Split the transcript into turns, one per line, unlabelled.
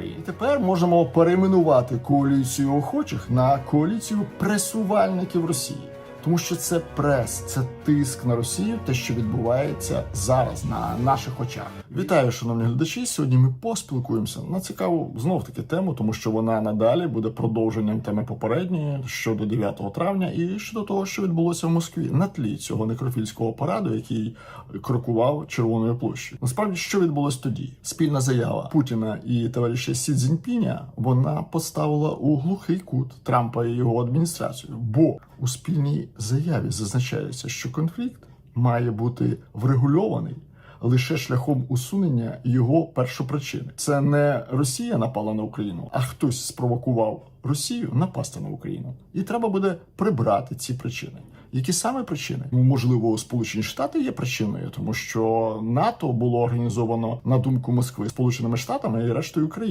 Україні. Тепер можемо перейменувати коаліцію охочих на коаліцію пресувальників Росії. Тому що це прес, це тиск на Росію, те, що відбувається зараз на наших очах. Вітаю, шановні глядачі. Сьогодні ми поспілкуємося на цікаву знов таки тему, тому що вона надалі буде продовженням теми попередньої щодо 9 травня і щодо того, що відбулося в Москві на тлі цього некрофільського параду, який крокував Червоною площею. Насправді, що відбулось тоді? Спільна заява Путіна і товариша Сі Цзіньпіня вона поставила у глухий кут Трампа і його адміністрацію, бо у спільній заяві зазначається, що конфлікт має бути врегульований лише шляхом усунення його першопричини. Це не Росія напала на Україну, а хтось спровокував Росію напасти на Україну. І треба буде прибрати ці причини. Які саме причини? Ну, можливо, Сполучені Штати є причиною, тому що НАТО було організовано на думку Москви Сполученими Штатами і рештою країн.